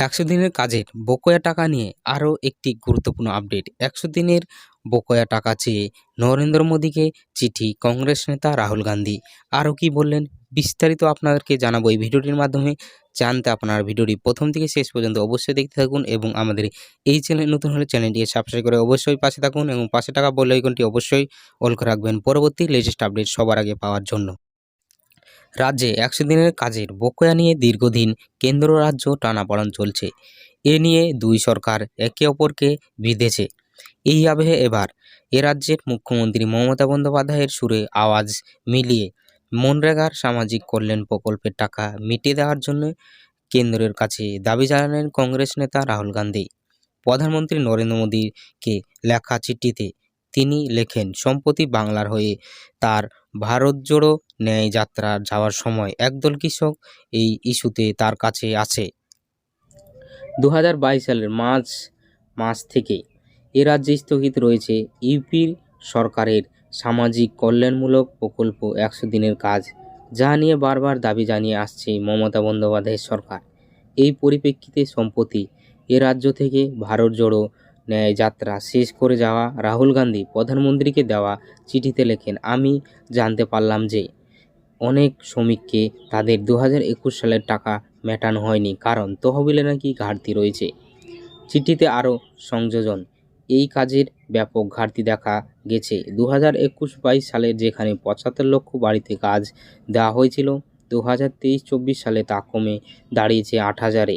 একশো দিনের কাজের বকেয়া টাকা নিয়ে আরও একটি গুরুত্বপূর্ণ আপডেট। একশো দিনের বকেয়া টাকা চেয়ে নরেন্দ্র মোদীকে চিঠি কংগ্রেস নেতা রাহুল গান্ধী। আরও কি বললেন? বিস্তারিত আপনাদেরকে জানাব এই ভিডিওটির মাধ্যমে। জানতে আপনার ভিডিওটি প্রথম থেকে শেষ পর্যন্ত অবশ্যই দেখতে থাকুন এবং আমাদের এই চ্যানেল নতুন হলে চ্যানেলটিকে সাবস্ক্রাইব করে অবশ্যই পাশে থাকুন এবং পাশে টাকা বলে আইকনটি অবশ্যই অল করে রাখবেন। পরবর্তী লেটেস্ট আপডেট সবার আগে পাওয়ার জন্য। রাজ্যে একশো দিনের কাজের বকেয়া নিয়ে দীর্ঘদিন কেন্দ্র রাজ্য টানাপড়েন চলছে। এ নিয়ে দুই সরকার একে অপরকে বিঁধেছে। এই আবহে এবার এ রাজ্যের মুখ্যমন্ত্রী মমতা বন্দ্যোপাধ্যায়ের সুরে আওয়াজ মিলিয়ে মনরেগার সামাজিক কল্যাণ প্রকল্পের টাকা মিটিয়ে দেওয়ার জন্য কেন্দ্রের কাছে দাবি জানালেন কংগ্রেস নেতা রাহুল গান্ধী। প্রধানমন্ত্রী নরেন্দ্র মোদীকে লেখা চিঠিতে তিনি লেখেন, সম্প্রতি বাংলার হয়ে তার ভারত জোড়ো ন্যায় যাত্রা যাওয়ার সময় একদল কৃষক এই ইস্যুতে তার কাছে আছে। দু হাজার বাইশ সালের মার্চ মাস থেকে এ রাজ্যে স্থগিত রয়েছে ইউপির সরকারের সামাজিক কল্যাণমূলক প্রকল্প একশো দিনের কাজ, যা নিয়ে বারবার দাবি জানিয়ে আসছে মমতা বন্দ্যোপাধ্যায়ের সরকার। এই পরিপ্রেক্ষিতে সম্প্রতি এ রাজ্য থেকে ভারত জোড়ো যাত্রা শেষ করে যাওয়া রাহুল গান্ধী প্রধানমন্ত্রীকে দেওয়া চিঠিতে লেখেন, আমি জানতে পারলাম যে অনেক শ্রমিককে তাদের দু হাজার একুশ সালের টাকা মেটানো হয়নি। কারণ তহবিলে নাকি ঘাটতি রয়েছে। চিঠিতে আরও সংযোজন, এই কাজের ব্যাপক ঘাটতি দেখা গেছে। দু হাজার একুশ বাইশ সালের যেখানে পঁচাত্তর লক্ষ বাড়িতে কাজ দেওয়া হয়েছিল দু হাজার তেইশ চব্বিশ সালে তা কমে দাঁড়িয়েছে আট হাজারে।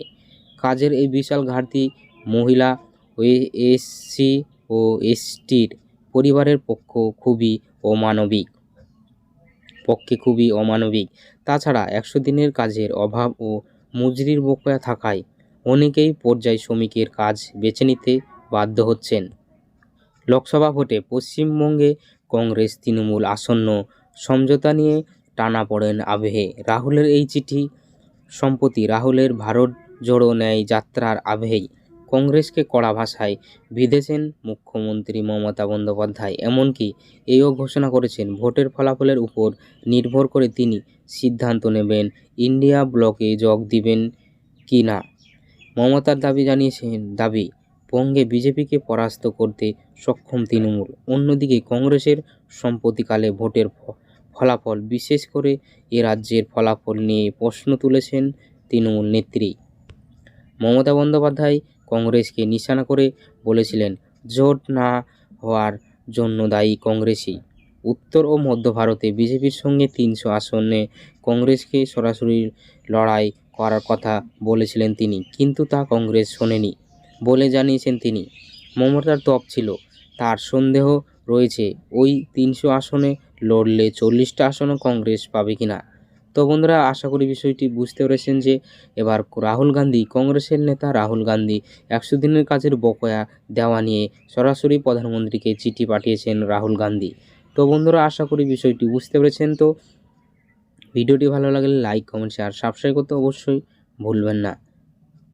কাজের এই বিশাল ঘাটতি মহিলা এসসি ও এসটির পরিবারের পক্ষ খুবই অমানবিক, পক্ষে খুবই অমানবিক। তাছাড়া একশো দিনের কাজের অভাব ও মজুরির বকেয়া থাকায় অনেকেই পর্যায় শ্রমিকের কাজ বেছে নিতে বাধ্য হচ্ছেন। লোকসভা ভোটে পশ্চিমবঙ্গে কংগ্রেস তৃণমূল আসন্ন সমঝোতা নিয়ে টানা পড়েন আবহে। রাহুলের এই চিঠি সম্প্রতি রাহুলের ভারত জোড়ো ন্যায় যাত্রার আবহেই। কংগ্রেসকে কড়া ভাষায় বিঁধেছেন মুখ্যমন্ত্রী মমতা বন্দ্যোপাধ্যায়। এমনকি এও ঘোষণা করেছেন, ভোটের ফলাফলের উপর নির্ভর করে তিনি সিদ্ধান্ত নেবেন, ইন্ডিয়া ব্লকে যোগ দিবেন কি না। মমতার দাবি জানিয়েছেন, দাবি বঙ্গে বিজেপিকে পরাস্ত করতে সক্ষম তৃণমূল। অন্যদিকে কংগ্রেসের সম্প্রতিকালে ভোটের ফলাফল বিশেষ করে এ রাজ্যের ফলাফল নিয়ে প্রশ্ন তুলেছেন তৃণমূল নেত্রী। মমতা বন্দ্যোপাধ্যায় কংগ্রেসকে নিশানা করে বলেছিলেন, জোট না হওয়ার জন্য দায়ী কংগ্রেসই। উত্তর ও মধ্য ভারতে বিজেপির সঙ্গে তিনশো আসনে কংগ্রেসকে সরাসরি লড়াই করার কথা বলেছিলেন তিনি, কিন্তু তা কংগ্রেস শোনেনি বলে জানিয়েছেন তিনি। মমতার তপ ছিল, তার সন্দেহ রয়েছে, ওই তিনশো আসনে লড়লে চল্লিশটা আসনও কংগ্রেস পাবে কিনা। তো বন্ধুরা, আশা করি বিষয়টি বুঝতে পেরেছেন যে এবার রাহুল গান্ধী, কংগ্রেসের নেতা রাহুল গান্ধী একশো দিনের কাজের বকেয়া দেওয়া নিয়ে সরাসরি প্রধানমন্ত্রীকে চিঠি পাঠিয়েছেন রাহুল গান্ধী। তো বন্ধুরা, আশা করি বিষয়টি বুঝতে পেরেছেন। তো ভিডিওটি ভালো লাগলে লাইক, কমেন্ট শেয়ার সাবস্ক্রাইব করতে অবশ্যই ভুলবেন না।